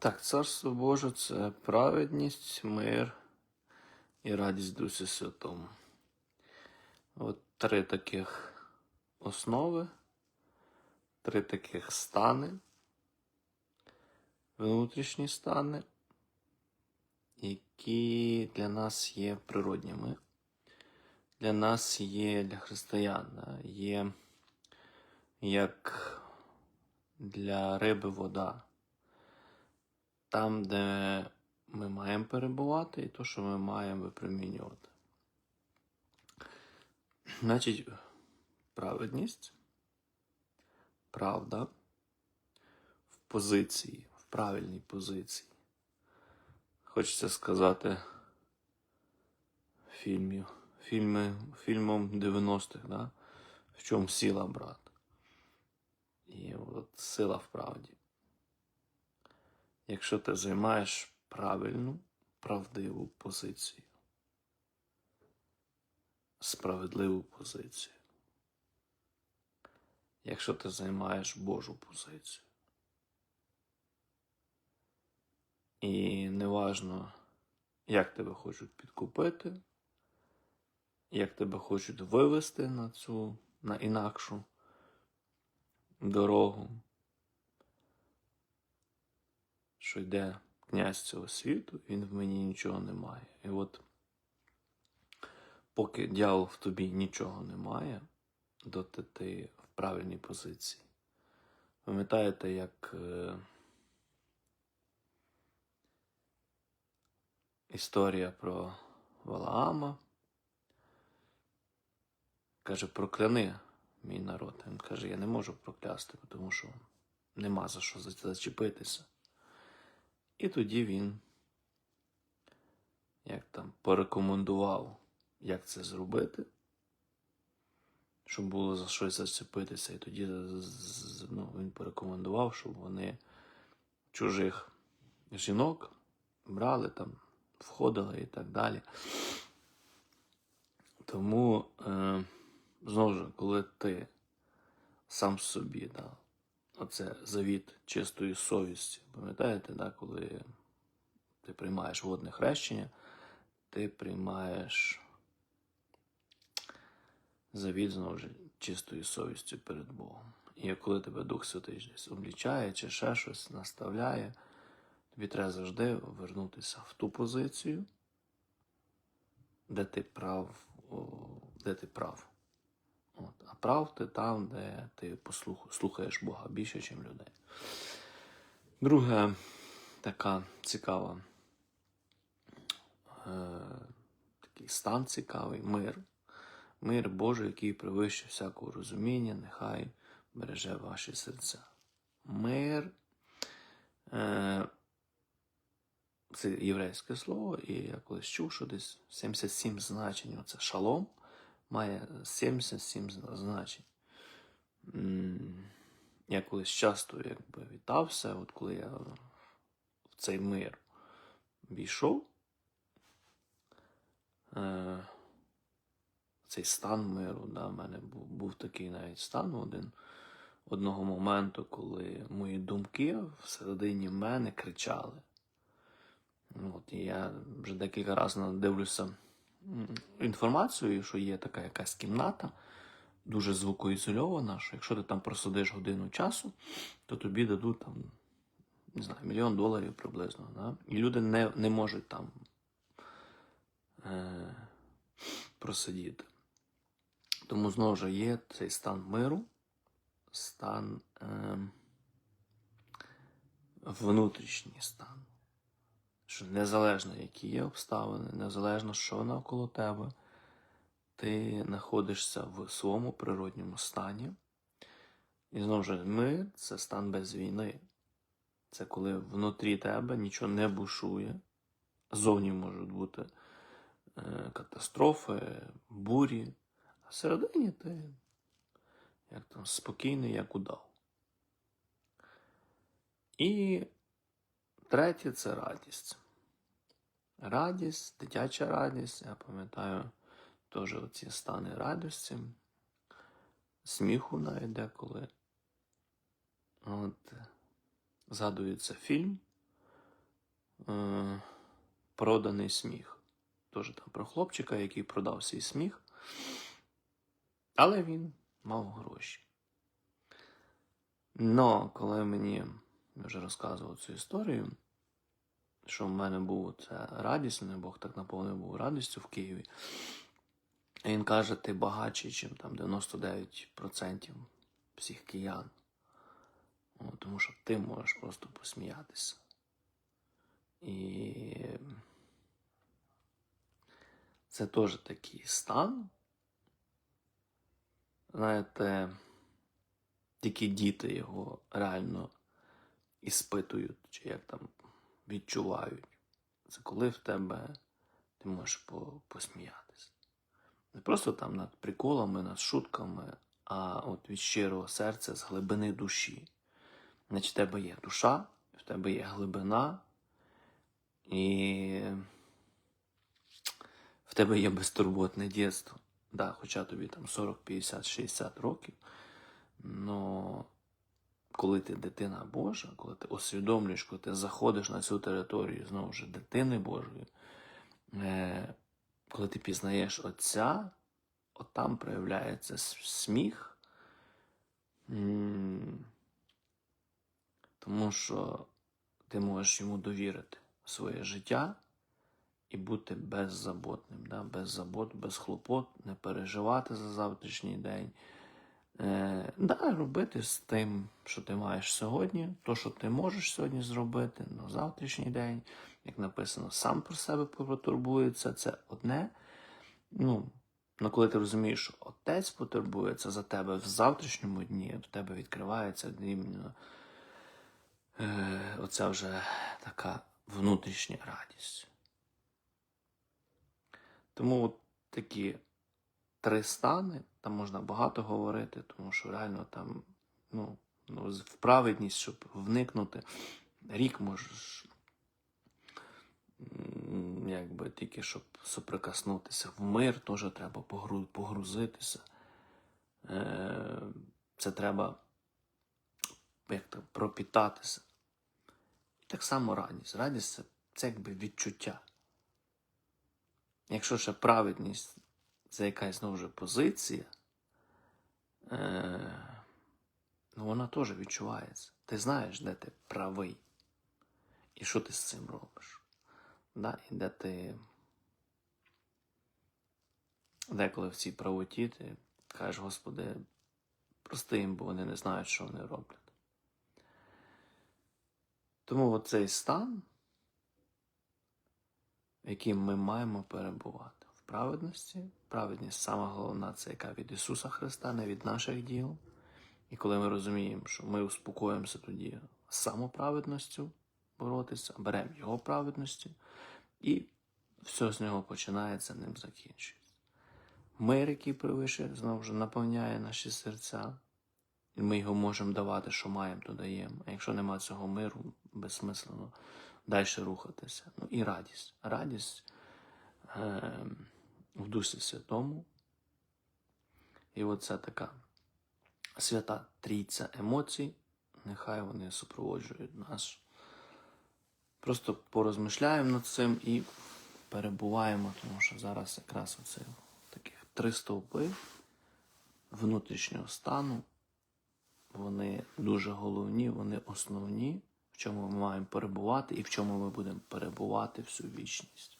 Так, царство Боже це праведність, мир і радість Дусі Святому. От три таких основи, три таких стани, внутрішні стани, які для нас є природніми. Для нас є для християн, є як для риби вода там, де ми маємо перебувати, і то, що ми маємо випромінювати. Значить, праведність, правда в позиції, в правильній позиції. Хочеться сказати фільмів, фільми, фільмом 90-х, да? в чому сила, брат. І от сила в правді. Якщо ти займаєш правильну, правдиву позицію, справедливу позицію. Якщо ти займаєш Божу позицію. І неважно, як тебе хочуть підкупити, як тебе хочуть вивести на цю, на інакшу дорогу, що йде князь цього світу, він в мені нічого не має. І от поки дьявол в тобі нічого не має, доти ти в правильній позиції. Пам'ятаєте, як е, історія про Валаама? Каже, прокляни мій народ. Він каже, я не можу проклясти, тому що нема за що зачепитися. І тоді він, як там, порекомендував, як це зробити, щоб було за щось зачепитися. І тоді ну, він порекомендував, щоб вони чужих жінок брали там, входили і так далі. Тому, е, знову ж, коли ти сам собі, да, оце завіт чистої совісті. Пам'ятаєте, да, коли ти приймаєш водне хрещення, ти приймаєш завіт знову ж чистою совістю перед Богом. І коли тебе Дух Святий десь облічає чи ще щось наставляє, тобі треба завжди вернутися в ту позицію, де ти прав, де ти прав. От. А прав ти там, де ти слухаєш Бога більше, ніж людей. Друга така цікава, е, такий стан цікавий мир. Мир Божий, який превище всякого розуміння, нехай береже ваші серця. Мир е, це єврейське слово, і я колись чув, що десь 77 значень. Оце шалом має 77 значень. Я колись часто якби вітався, от коли я в цей мир війшов, е, цей стан миру, да, в мене був, був такий навіть стан один одного моменту, коли мої думки всередині мене кричали. От, І я вже декілька разів дивлюся інформацію, що є така якась кімната, дуже звукоізольована, що якщо ти там просидиш годину часу, то тобі дадуть там, не знаю, мільйон доларів приблизно. Да? І люди не не можуть там е, просидіти. Тому знову ж є цей стан миру, стан е, внутрішній стан що незалежно, які є обставини, незалежно, що навколо тебе, ти знаходишся в своєму природньому стані. І знову ж ми це стан без війни. Це коли внутрі тебе нічого не бушує. Зовні можуть бути е, катастрофи, бурі, а всередині ти як там спокійний, як удав. І третє це радість радість, дитяча радість. Я пам'ятаю теж оці стани радості, сміху навіть деколи. От, Згадується фільм е, проданий сміх. Теж там про хлопчика, який продав свій сміх. Але він мав гроші. Но коли мені я вже розказував цю історію, що в мене був це радість, мене Бог так наповнив був радістю в Києві. І він каже, ти багатший, ніж там 99% всіх киян. О, тому що ти можеш просто посміятися. І це теж такий стан. Знаєте, тільки діти його реально іспитують, чи як там відчувають. Це коли в тебе ти можеш по- посміятися. Не просто там над приколами, над шутками, а от від щирого серця з глибини душі. Значить, в тебе є душа, в тебе є глибина, і в тебе є безтурботне дєтство. Да, хоча тобі там 40, 50, 60 років. Но коли ти дитина Божа, коли ти усвідомлюєш, коли ти заходиш на цю територію знову ж дитини Божої, е, коли ти пізнаєш Отця, от там проявляється сміх. Тому що ти можеш йому довірити своє життя і бути беззаботним, да? без забот, без хлопот, не переживати за завтрашній день. Е, да, робити з тим, що ти маєш сьогодні, то, що ти можеш сьогодні зробити на завтрашній день, як написано, сам про себе потурбується, це одне. Ну, ну коли ти розумієш, що отець потурбується за тебе в завтрашньому дні, в тебе відкривається іменно е, оця вже така внутрішня радість. Тому от такі три стани, там можна багато говорити, тому що реально там, ну, ну з- в праведність, щоб вникнути, рік можеш, якби тільки щоб соприкоснутися. В мир теж треба погрузитися. Е, Це треба як то, пропітатися. Так само радість. Радість це, це якби відчуття. Якщо ще праведність це якась знову ж позиція, е, ну вона теж відчувається. Ти знаєш, де ти правий. І що ти з цим робиш. Да? І де ти. Деколи в цій правоті ти кажеш, Господи, прости їм, бо вони не знають, що вони роблять. Тому оцей стан, в яким ми маємо перебувати праведності. Праведність сама головна це яка від Ісуса Христа, не від наших діл. І коли ми розуміємо, що ми успокоїмося тоді самоправедністю боротися, беремо Його праведністю, і все з нього починається, ним закінчується. Мир, який превише, знову ж наповняє наші серця, і ми його можемо давати, що маємо, то даємо. А якщо нема цього миру, безсмислено далі рухатися. Ну і радість. Радість е, в Дусі Святому. І оце така свята трійця емоцій. Нехай вони супроводжують нас. Просто порозмишляємо над цим і перебуваємо, тому що зараз якраз оце таких три стовпи внутрішнього стану. Вони дуже головні, вони основні, в чому ми маємо перебувати і в чому ми будемо перебувати всю вічність.